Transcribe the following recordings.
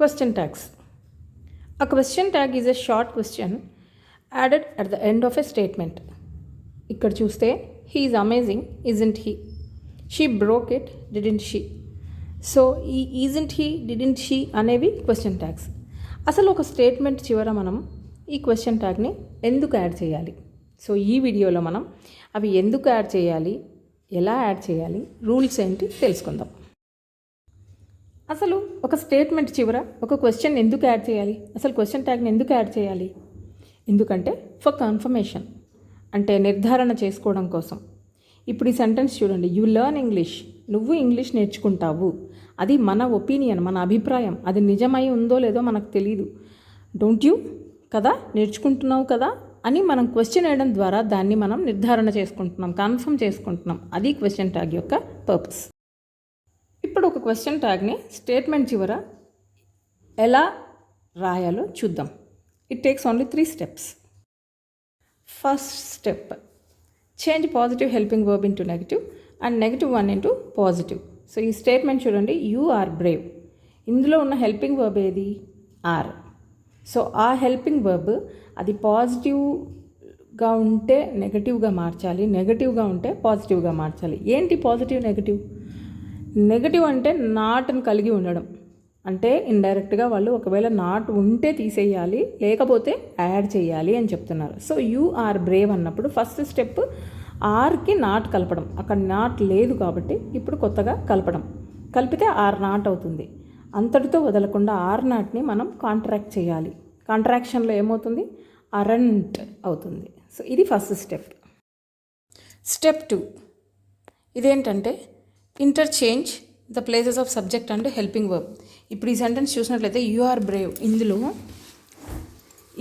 Question tags. A question tag is a short question added at the end of a statement. ఇక్కడ చూస్తే he is amazing isn't he she broke it didn't she so ఈ isn't he didn't she అనేవి question tags అసలు ఒక statement చివర మనం ఈ question ట్యాగ్ని ఎందుకు యాడ్ చేయాలి? సో ఈ వీడియోలో మనం అవి ఎందుకు యాడ్ చేయాలి? ఎలా యాడ్ చేయాలి? రూల్స్ ఏంటి? తెలుసుకుందాం. అసలు ఒక స్టేట్మెంట్ చివర ఒక క్వశ్చన్ ఎందుకు యాడ్ చేయాలి? అసలు క్వశ్చన్ ట్యాగ్ని ఎందుకు యాడ్ చేయాలి? ఎందుకంటే ఫర్ కన్ఫర్మేషన్ అంటే నిర్ధారణ చేసుకోవడం కోసం. ఇప్పుడు ఈ సెంటెన్స్ చూడండి. యు లర్న్ ఇంగ్లీష్ నువ్వు ఇంగ్లీష్ నేర్చుకుంటావు. అది మన ఒపీనియన్ మన అభిప్రాయం. అది నిజమై ఉందో లేదో మనకు తెలియదు డోంట్ యూ కదా? నేర్చుకుంటున్నావు కదా? అని మనం క్వశ్చన్ వేయడం ద్వారా దాన్ని మనం నిర్ధారణ చేసుకుంటున్నాం కన్ఫర్మ్ చేసుకుంటున్నాం. అది క్వశ్చన్ ట్యాగ్ యొక్క పర్పస్ ఇప్పుడు ఒక క్వశ్చన్ ట్యాగ్ని స్టేట్మెంట్ చివర ఎలా రాయాలో చూద్దాం. It takes only three steps first step change positive helping verb into negative and negative one into positive so ఈ స్టేట్మెంట్ చూడండి యూ ఆర్ బ్రేవ్ ఇందులో ఉన్న హెల్పింగ్ వర్బ్ ఏది? ఆర్ సో ఆ హెల్పింగ్ వర్బ్ అది పాజిటివ్గా ఉంటే నెగటివ్గా మార్చాలి నెగటివ్గా ఉంటే పాజిటివ్గా మార్చాలి. ఏంటి పాజిటివ్ నెగటివ్ నెగటివ్ అంటే నాట్ని కలిగి ఉండడం. అంటే ఇండైరెక్ట్గా వాళ్ళు ఒకవేళ నాట్ ఉంటే తీసేయాలి లేకపోతే యాడ్ చేయాలి అని చెప్తున్నారు. సో యూ ఆర్ బ్రేవ్ అన్నప్పుడు ఫస్ట్ స్టెప్ ఆర్కి నాట్ కలపడం. అక్కడ నాట్ లేదు కాబట్టి ఇప్పుడు కొత్తగా కలపడం. కలిపితే ఆర్ నాట్ అవుతుంది. అంతటితో వదలకుండా ఆర్ నాట్ని మనం కాంట్రాక్ట్ చేయాలి. కాంట్రాక్షన్లో ఏమవుతుంది? అరంట్ అవుతుంది. సో ఇది ఫస్ట్ స్టెప్. Step two. ఇదేంటంటే interchange the places of subject and helping verb ఇప్పుడు ఈ సెంటెన్స్ చూసినట్లయితే యు ఆర్ బ్రేవ్ ఇందులో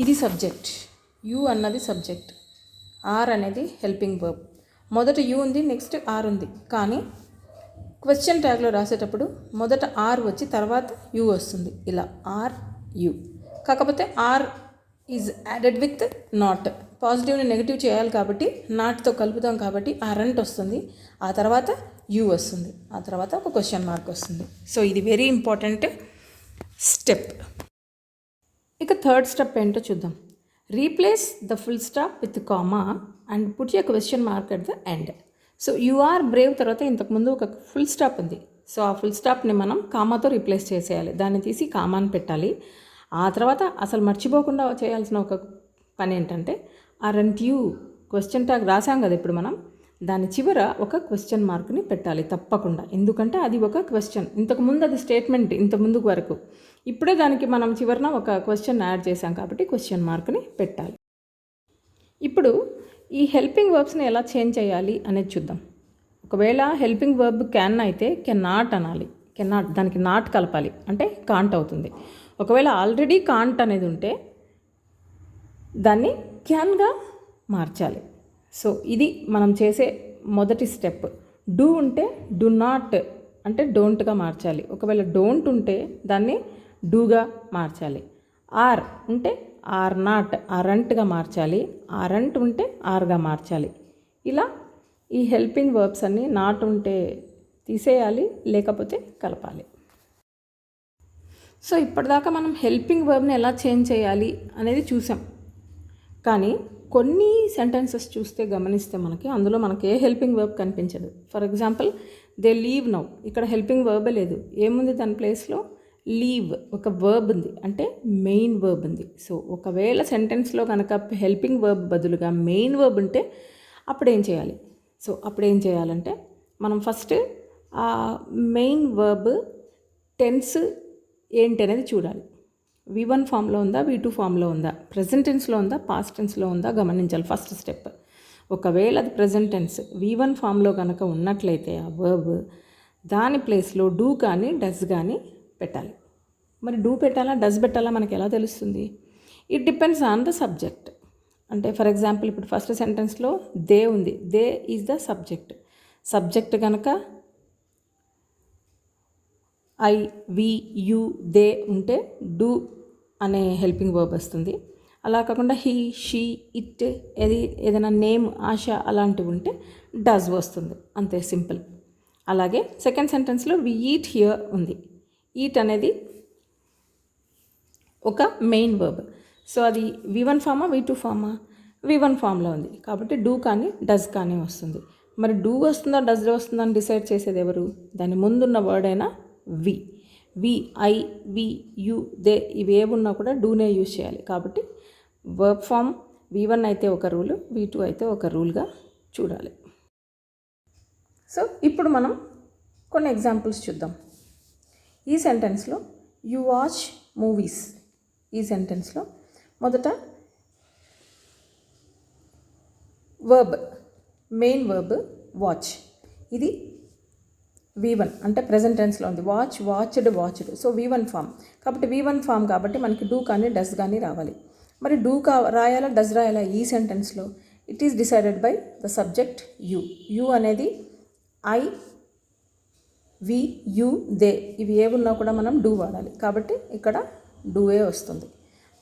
ఇది సబ్జెక్ట్ యు అన్నది సబ్జెక్ట్ ఆర్ అనేది హెల్పింగ్ వర్బ్ మొదట యు ఉంది నెక్స్ట్ ఆర్ ఉంది. కానీ క్వశ్చన్ ట్యాగ్లో రాసేటప్పుడు మొదట ఆర్ వచ్చి తర్వాత యు వస్తుంది. ఇలా ఆర్ యు కాకపోతే are is added with not positive negative చేయాలి కాబట్టి నాట్తో కలుపుతాం కాబట్టి ఆ రెంట్ వస్తుంది. ఆ తర్వాత యూ వస్తుంది. ఆ తర్వాత ఒక క్వశ్చన్ మార్క్ వస్తుంది. సో ఇది వెరీ ఇంపార్టెంట్ స్టెప్ ఇక థర్డ్ స్టెప్ ఏంటో చూద్దాం. Replace the full stop with comma and put a question mark at the end so you are brave తర్వాత ఇంతకుముందు ఒక ఫుల్ స్టాప్ ఉంది. సో ఆ ఫుల్ స్టాప్ని మనం కామాతో రీప్లేస్ చేసేయాలి. దాన్ని తీసి కామాని పెట్టాలి. ఆ తర్వాత అసలు మర్చిపోకుండా చేయాల్సిన ఒక పని ఏంటంటే are aren't you question tag రాసాం కదా ఇప్పుడు మనం. దాని చివర ఒక క్వశ్చన్ మార్క్ని పెట్టాలి తప్పకుండా. ఎందుకంటే అది ఒక క్వశ్చన్ ఇంతకుముందు అది స్టేట్మెంట్ ఇంత ముందు వరకు. ఇప్పుడే దానికి మనం చివరన ఒక క్వశ్చన్ యాడ్ చేసాం కాబట్టి క్వశ్చన్ మార్క్ని పెట్టాలి. ఇప్పుడు ఈ హెల్పింగ్ వర్బ్స్ని ఎలా చేంజ్ చేయాలి అనేది చూద్దాం. ఒకవేళ హెల్పింగ్ వర్బ్ క్యాన్ అయితే కెన్ నాట్ అనాలి. కెన్ నాట్ దానికి నాట్ కలపాలి. అంటే కాంట్ అవుతుంది. ఒకవేళ ఆల్రెడీ కాంట్ అనేది ఉంటే దాన్ని క్యాన్గా మార్చాలి. సో ఇది మనం చేసే మొదటి స్టెప్. డూ ఉంటే డు నాట్ అంటే డోంట్గా మార్చాలి. ఒకవేళ డోంట్ ఉంటే దాన్ని డూగా మార్చాలి. ఆర్ ఉంటే ఆర్ నాట్ అరంట్గా మార్చాలి. అరంట్ ఉంటే ఆర్గా మార్చాలి. ఇలా ఈ హెల్పింగ్ వర్బ్స్ అన్నీ నాట్ ఉంటే తీసేయాలి లేకపోతే కలపాలి. సో ఇప్పటిదాకా మనం హెల్పింగ్ వర్బ్ని ఎలా చేంజ్ చేయాలి అనేది చూసాం. కానీ కొన్ని సెంటెన్సెస్ చూస్తే గమనిస్తే మనకి అందులో మనకి ఏ హెల్పింగ్ వర్బ్ కనిపించదు. For example they leave now ఇక్కడ హెల్పింగ్ వర్బే లేదు. ఏముంది దాని ప్లేస్లో లీవ్ ఒక వర్బ్ ఉంది. అంటే మెయిన్ వర్బ్ ఉంది. సో ఒకవేళ సెంటెన్స్లో కనుక హెల్పింగ్ వర్బ్ బదులుగా మెయిన్ వర్బ్ ఉంటే అప్పుడు ఏం చేయాలి? సో అప్పుడు ఏం చేయాలంటే మనం ఫస్ట్ ఆ మెయిన్ వర్బ్ టెన్స్ ఏంటి అనేది చూడాలి. వి వన్ ఫామ్లో ఉందా వి టూ ఫామ్లో ఉందా? ప్రజెంట్ టెన్స్లో ఉందా పాస్ట్ టెన్స్లో ఉందా గమనించాలి. ఫస్ట్ స్టెప్ ఒకవేళ అది ప్రజెంట్ టెన్స్ వి వన్ ఫామ్లో కనుక ఉన్నట్లయితే ఆ వర్బ్ దాని ప్లేస్లో డూ కానీ డస్ కానీ పెట్టాలి. మరి డూ పెట్టాలా డస్ పెట్టాలా మనకి ఎలా తెలుస్తుంది? It depends on the subject అంటే ఫర్ ఎగ్జాంపుల్ ఇప్పుడు ఫస్ట్ సెంటెన్స్లో దే ఉంది. They is the subject subject కనుక ఐ వి యు దే ఉంటే డూ అనే హెల్పింగ్ వర్బ్ వస్తుంది. అలా కాకుండా హీ షీ ఇట్ ఏది ఏదైనా నేమ్ ఆశ అలాంటివి ఉంటే డజ్ వస్తుంది. అంతే సింపుల్. అలాగే సెకండ్ సెంటెన్స్లో వి ఈట్ హియర్ ఉంది. ఈట్ అనేది ఒక మెయిన్ వర్బ్. సో అది వి వన్ ఫామా వి టూ ఫామా వి వన్ ఫామ్లో ఉంది. కాబట్టి డూ కానీ డజ్ కానీ వస్తుంది. మరి డూ వస్తుందా డజ్ వస్తుందా అని డిసైడ్ చేసేది ఎవరు? దాని ముందున్న వర్డ్ అయినా we. We I we you they ఇవి ఏమున్నా కూడా డూనే యూజ్ చేయాలి. కాబట్టి వర్బ్ ఫామ్ వి వన్ అయితే ఒక రూల్ వి టూ అయితే ఒక రూల్గా చూడాలి. సో ఇప్పుడు మనం కొన్ని ఎగ్జాంపుల్స్ చూద్దాం. ఈ సెంటెన్స్లో యు వాచ్ మూవీస్. ఈ సెంటెన్స్లో మొదట వర్బ్ మెయిన్ వర్బ్ వాచ్. ఇది వి వన్ అంటే ప్రజెంట్ టెన్స్లో ఉంది. Watch watched watched so V one form కాబట్టి వి వన్ ఫామ్ కాబట్టి మనకి డూ కానీ డస్ కానీ రావాలి. మరి డూ కా రాయాలా డస్ రాయాలా ఈ సెంటెన్స్లో it is decided by the subject you you అనేది ఐ వి యు దే ఇవి ఏవున్నా కూడా మనం డూ వాడాలి. కాబట్టి ఇక్కడ డూఏ వస్తుంది.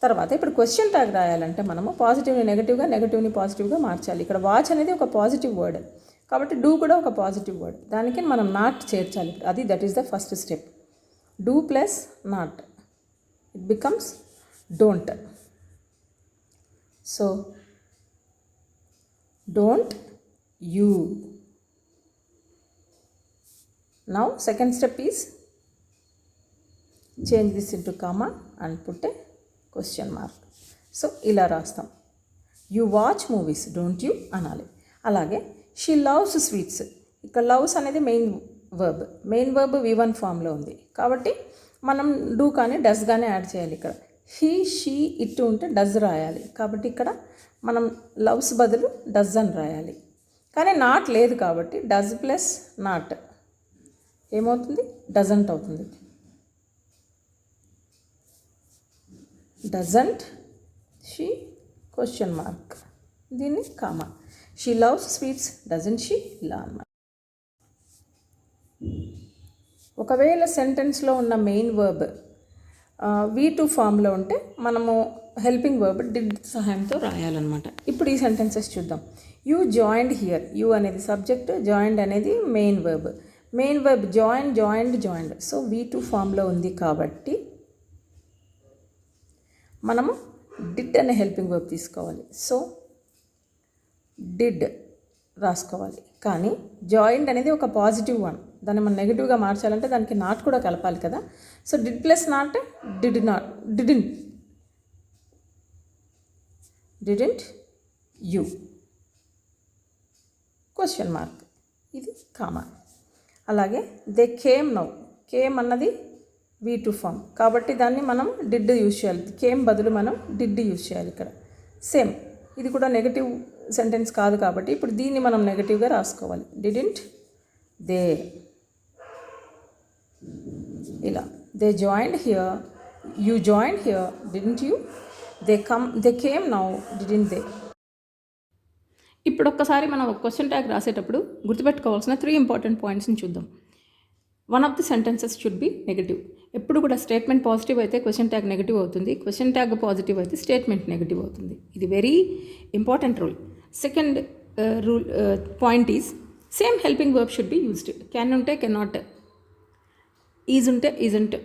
తర్వాత ఇప్పుడు క్వశ్చన్ ట్యాగ్ రాయాలంటే మనము పాజిటివ్ని నెగిటివ్గా నెగటివ్ని పాజిటివ్గా మార్చాలి. ఇక్కడ వాచ్ అనేది ఒక పాజిటివ్ వర్డ్ కాబట్టి డూ కూడా ఒక పాజిటివ్ వర్డ్ దానికి మనం నాట్ చేర్చాలి. అది that is the first step do plus not it becomes don't so don't you now second step is change this into comma and put question mark so ఇలా రాస్తాం. You watch movies don't you అనాలి. అలాగే she loves sweets ఇక్కడ loves అనేది main verb main verb V one ఫామ్లో ఉంది. కాబట్టి మనం డూ కానీ డస్ కానీ యాడ్ చేయాలి ఇక్కడ. హీ షీ ఇట్ ఉంటే డజ్ రాయాలి. కాబట్టి ఇక్కడ మనం లవ్స్ బదులు డజ్ అని రాయాలి. కానీ నాట్ లేదు కాబట్టి డజ్ ప్లస్ నాట్ ఏమవుతుంది? డజంట్ అవుతుంది. డజంట్ షీ క్వశ్చన్ మార్క్ దీన్ని comma she loves sweets doesn't she ఇలా అన్నమాట ఒకవేళ సెంటెన్స్లో ఉన్న మెయిన్ వర్బ్ వీ టూ ఫామ్లో ఉంటే మనము హెల్పింగ్ వర్బ్ డిడ్ సహాయంతో రాయాలన్నమాట. ఇప్పుడు ఈ సెంటెన్సెస్ చూద్దాం. యూ జాయిండ్ హియర్ యూ అనేది సబ్జెక్ట్ జాయిండ్ అనేది main verb main verb join joined joined so V two ఫామ్లో ఉంది కాబట్టి మనము డిడ్ అనే హెల్పింగ్ వర్బ్ తీసుకోవాలి. సో డిడ్ రాసుకోవాలి. కానీ జాయింట్ అనేది ఒక పాజిటివ్ వన్ దాన్ని మనం నెగిటివ్గా మార్చాలంటే దానికి నాట్ కూడా కలపాలి కదా. So did plus not did not didn't didn't you question mark ఇది కామా అలాగే దే కేమ్ నౌ కేమ్ అన్నది వీ టు ఫామ్ కాబట్టి దాన్ని మనం డిడ్ యూజ్ చేయాలి. కేమ్ బదులు మనం డిడ్ యూజ్ చేయాలి ఇక్కడ. సేమ్ ఇది కూడా నెగటివ్ సెంటెన్స్ కాదు కాబట్టి ఇప్పుడు దీన్ని మనం నెగటివ్గా రాసుకోవాలి. డిడింట్ దే ఇలా. They joined here you joined here didn't you they come they came now didn't they ఇప్పుడు ఒక్కసారి మనం ఒక క్వశ్చన్ ట్యాగ్ రాసేటప్పుడు గుర్తుపెట్టుకోవాల్సిన త్రీ ఇంపార్టెంట్ పాయింట్స్ని చూద్దాం. One of the sentences should be negative ఎప్పుడు కూడా స్టేట్మెంట్ పాజిటివ్ అయితే క్వశ్చన్ ట్యాగ్ నెగిటివ్ అవుతుంది. క్వశ్చన్ ట్యాగ్ పాజిటివ్ అయితే స్టేట్మెంట్ నెగిటివ్ అవుతుంది. ఇది very important rule second rule point is same helping verb should be used can ఉంటే cannot is ఉంటే isn't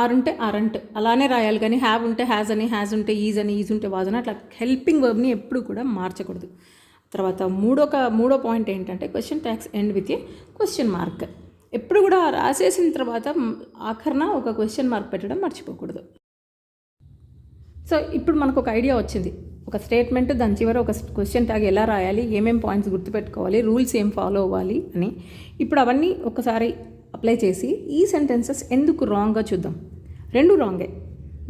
are ఉంటే ఆరంట్ అలానే రాయాలి కానీ హ్యావ్ ఉంటే హ్యాజ్ అని హ్యాజ్ ఉంటే ఈజ్ అని ఈజ్ ఉంటే వాజ్ అని అట్లా హెల్పింగ్ వర్బ్ని ఎప్పుడు కూడా మార్చకూడదు. తర్వాత మూడో మూడో పాయింట్ ఏంటంటే question tags end with a question mark ఎప్పుడు కూడా రాసేసిన తర్వాత ఆఖరణ ఒక క్వశ్చన్ మార్క్ పెట్టడం మర్చిపోకూడదు. సో ఇప్పుడు మనకు ఒక ఐడియా వచ్చింది. ఒక స్టేట్మెంట్ దాని చివర ఒక క్వశ్చన్ ట్యాగ్ ఎలా రాయాలి ఏమేం పాయింట్స్ గుర్తుపెట్టుకోవాలి రూల్స్ ఏం ఫాలో అవ్వాలి అని. ఇప్పుడు అవన్నీ ఒకసారి అప్లై చేసి ఈ సెంటెన్సెస్ ఎందుకు రాంగ్గా చూద్దాం. రెండు రాంగే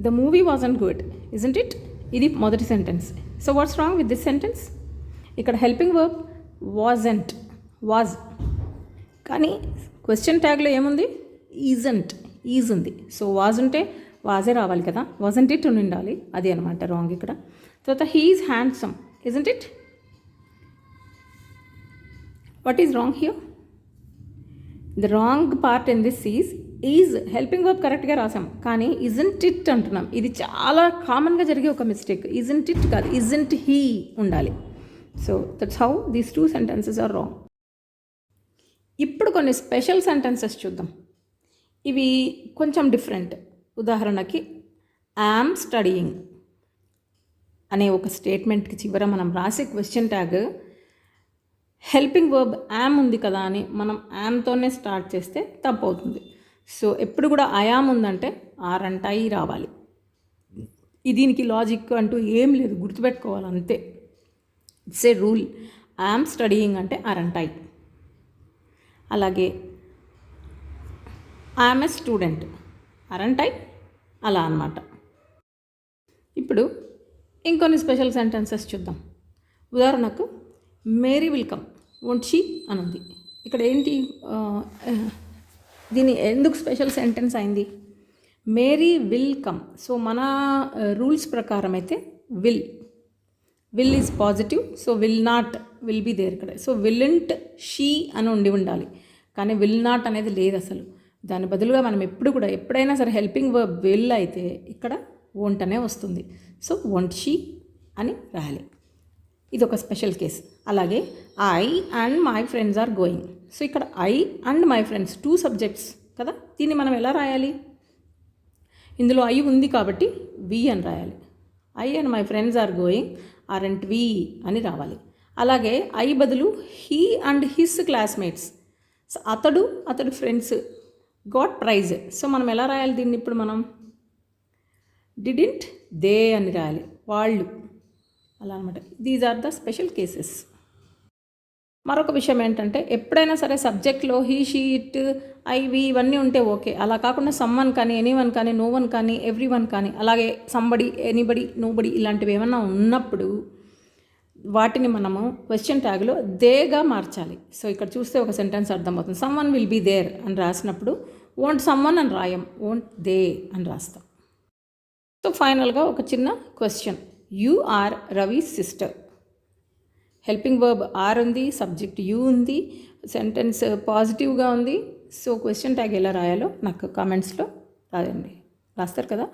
the movie was and good isn't it ఇది మొదటి sentence so what's wrong with this sentence ఇక్కడ హెల్పింగ్ వర్బ్ వాజంట్ వాజ్ కానీ క్వశ్చన్ ట్యాగ్లో ఏముంది? ఈజంట్ ఈజ్ ఉంది. సో వాజ్ ఉంటే వాజే రావాలి కదా? వాజంట్ ఇట్ ఉండాలి? అది అనమాట రాంగ్ ఇక్కడ. తర్వాత he is handsome isn't it what is wrong here the wrong part in this is is helping verb కరెక్ట్గా రాసాం కానీ ఇజంట్ ఇట్ అంటున్నాం. ఇది చాలా కామన్గా జరిగే ఒక మిస్టేక్ ఇజంట్ ఇట్ కాదు ఇజంట్ హీ ఉండాలి. So that's how these two sentences are wrong ఇప్పుడు కొన్ని స్పెషల్ సెంటెన్సెస్ చూద్దాం. ఇవి కొంచెం డిఫరెంట్ ఉదాహరణకి యామ్ స్టడీయింగ్ అనే ఒక స్టేట్మెంట్కి చివర మనం రాసే question tag helping verb am ఉంది కదా అని మనం యామ్తోనే స్టార్ట్ చేస్తే తప్పు అవుతుంది సో ఎప్పుడు కూడా అయామ్ ఉందంటే ఆర్ అంటాయి రావాలి. దీనికి లాజిక్ అంటూ ఏం లేదు గుర్తుపెట్టుకోవాలి అంతే. It's a rule I am studying అంటే అరంటాయి అలాగే ఐఎమ్ ఏ స్టూడెంట్ అరంటాయి అలా అన్నమాట. ఇప్పుడు ఇంకొన్ని స్పెషల్ సెంటెన్సెస్ చూద్దాం. ఉదాహరణకు మేరీ విల్కమ్ వొంట్ షీ అని ఉంది ఇక్కడ ఏంటి దీని ఎందుకు స్పెషల్ సెంటెన్స్ అయింది? మేరీ విల్ కమ్ సో మన రూల్స్ ప్రకారం అయితే will will is positive so will not will be there ఇక్కడ. సో విల్ంట్ షీ అని ఉండి ఉండాలి. కానీ విల్ నాట్ అనేది లేదు అసలు. దాని బదులుగా మనం ఎప్పుడు కూడా ఎప్పుడైనా సరే హెల్పింగ్ వర్బ్ విల్ అయితే ఇక్కడ వంటనే వస్తుంది. సో వోంట్ షీ అని రాయాలి. ఇది ఒక స్పెషల్ కేస్. అలాగే I and my friends are going. So ఇక్కడ I and my friends two subjects కదా? దీన్ని మనం ఎలా రాయాలి? ఇందులో ఐ ఉంది కాబట్టి వి అని రాయాలి. I and my friends are going are and we అని రావాలి. అలాగే ఐ బదులు he and his classmates. So అతడు అతడు ఫ్రెండ్స్ గాట్ ప్రైజ్. సో మనం ఎలా రాయాలి దీన్ని ఇప్పుడు మనం? డిడింట్ దే అని రాయాలి. వాళ్ళు. అలా అనమాట these are the special cases మరొక విషయం ఏంటంటే ఎప్పుడైనా సరే సబ్జెక్ట్లో హీ షీట్ ఐవి ఇవన్నీ ఉంటే ఓకే అలా కాకుండా సమ్మన్ కానీ ఎనీవన్ కానీ నో వన్ కానీ ఎవ్రీ వన్ కానీ అలాగే సంబడి ఎనీబడి నోబడి ఇలాంటివి ఏమన్నా ఉన్నప్పుడు వాటిని మనము క్వశ్చన్ ట్యాగ్లో దేగా మార్చాలి. సో ఇక్కడ చూస్తే ఒక సెంటెన్స్ అర్థమవుతుంది. సమ్వన్ విల్ బీ దేర్ అని రాసినప్పుడు ఓంట్ సమ్వన్ అని రాయం. ఓంట్ దే అని రాస్తాం. సో ఫైనల్గా ఒక చిన్న question. You are Ravi sister. Helping verb are ఉంది సబ్జెక్ట్ యూ ఉంది సెంటెన్స్ పాజిటివ్గా ఉంది. సో క్వశ్చన్ ట్యాగ్ ఎలా రాయాలో నాకు కామెంట్స్లో రాయండి. రాస్తారు కదా?